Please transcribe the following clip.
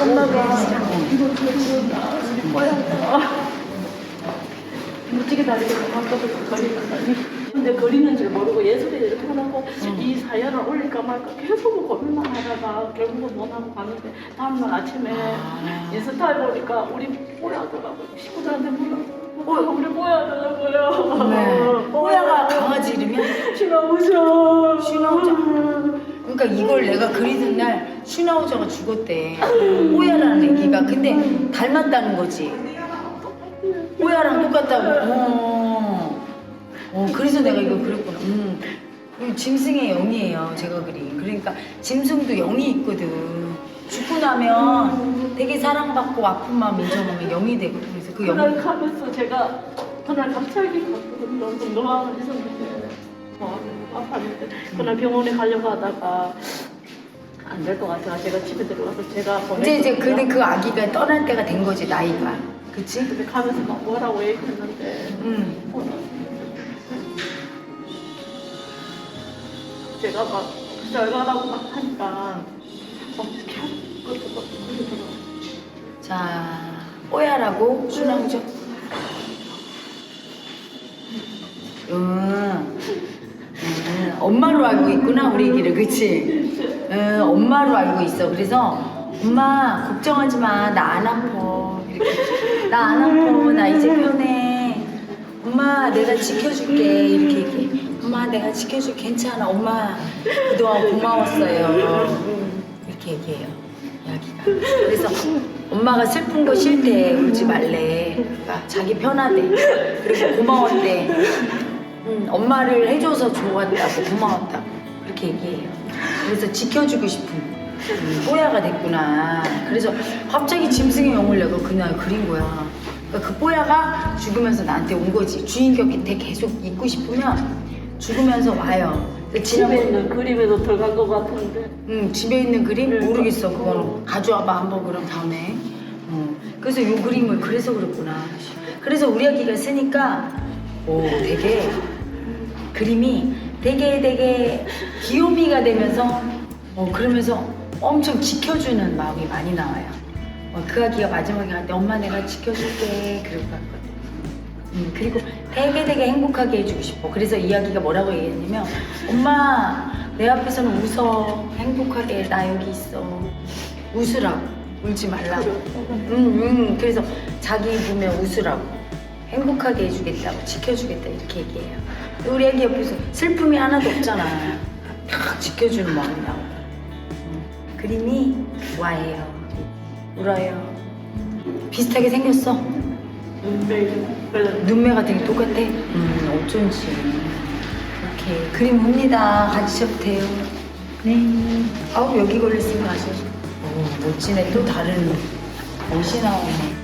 엄마가 이거 저리고 우리 뽀야가 무지개 다리를 바꿔서 거리는 근데 거리는 줄 모르고 예술에 이렇게 하고 이 사연을 올릴까 말까 계속 고민만 하다가 결국은 못 하고 가는데 다음날 아침에 아. 인스타에 보니까 우리 뽀야더라고 식구들한테 물어 뽀야 우리 뽀야더라고요 네. 뽀야가 강아지 이름이야? 신나우셔 슈나우저. 그러니까 이걸 내가 그리던 날 슈나우저가 죽었대. 뽀야라는 애기가. 근데 닮았다는 거지. 뽀야랑 똑같다고. 어. 어, 그래서 내가 이거 그렸구나. 음. 짐승의 영이에요, 제가 그린. 그러니까 짐승도 영이 있거든. 죽고 나면 되게 사랑받고 아픈 마음 인정하면 영이 되거든. 그래서 그 그날 영. 가면서 제가 그날 갑자기 갔거든요. 운동하고 있었는데 뭐 아팠는데 그날 병원에 가려고 하다가 안 될 것 같아서 제가 집에 들어가서 제가 이제 이제 보냈거든요. 근데 그 아기가 떠날 때가 된 거지, 나이가. 그치? 근데 가면서 막 뭐라고 얘기했는데 응. 어, 제가 막 절가라고 막 하니까 어떻게 할 것도 막 그러더라고요. 자, 뽀야라고 순항죠. 음, 음, 엄마로 알고 있구나 우리 애기를, 그치? 음, 엄마로 알고 있어. 그래서 엄마 걱정하지 마, 나 안 아파. 이렇게 나 안 아파, 나 이제 편해. 엄마 내가 지켜줄게 이렇게 얘기해. 엄마 내가 지켜줄게 괜찮아. 엄마 그동안 고마웠어요. 이렇게 얘기해요. 이야기가. 그래서 엄마가 슬픈 거 싫대. 울지 말래. 그러니까 자기 편하대. 그리고 고마웠대. 음, 엄마를 해줘서 좋았다고 고마웠다고 그렇게 얘기해요. 그래서 지켜주고 싶은 음, 뽀야가 됐구나. 그래서 갑자기 짐승의 영을 내가 그날 그린 거야. 그러니까 그 뽀야가 죽으면서 나한테 온 거지. 주인 곁에 계속 있고 싶으면 죽으면서 와요. 근데 집에 지난번 있는 그림에도 들어간 것 같은데 응, 집에 있는 그림 네. 모르겠어. 그거는 가져와봐 한번 그럼 다음에. 어. 그래서 요 그림을 그래서 그랬구나. 그래서 우리 아기가 쓰니까 오 되게 그림이 되게 되게 귀요미가 되면서 어 그러면서 엄청 지켜주는 마음이 많이 나와요. 어, 그 아기가 마지막에 갈 때 엄마 내가 지켜줄게 그러고 갔거든. 음, 그리고 되게 되게 행복하게 해주고 싶어. 그래서 이야기가 뭐라고 얘기했냐면, 엄마, 내 앞에서는 웃어. 행복하게, 나 여기 있어. 웃으라고. 울지 말라고. 음, 음, 그래서 자기 보면 웃으라고. 행복하게 해주겠다고. 지켜주겠다. 이렇게 얘기해요. 우리 애기 옆에서 슬픔이 하나도 없잖아. 탁 지켜주는 마음이 나오고. 음, 그림이 와예요. 울어요. 비슷하게 생겼어. 눈매 눈매가 되게 똑같아? 음, 어쩐지. 이렇게 그림 옵니다. 가지셔도 돼요. 네. 아우, 여기 걸렸으니까 아주. 오, 멋지네. 또 다른 옷이 나오네.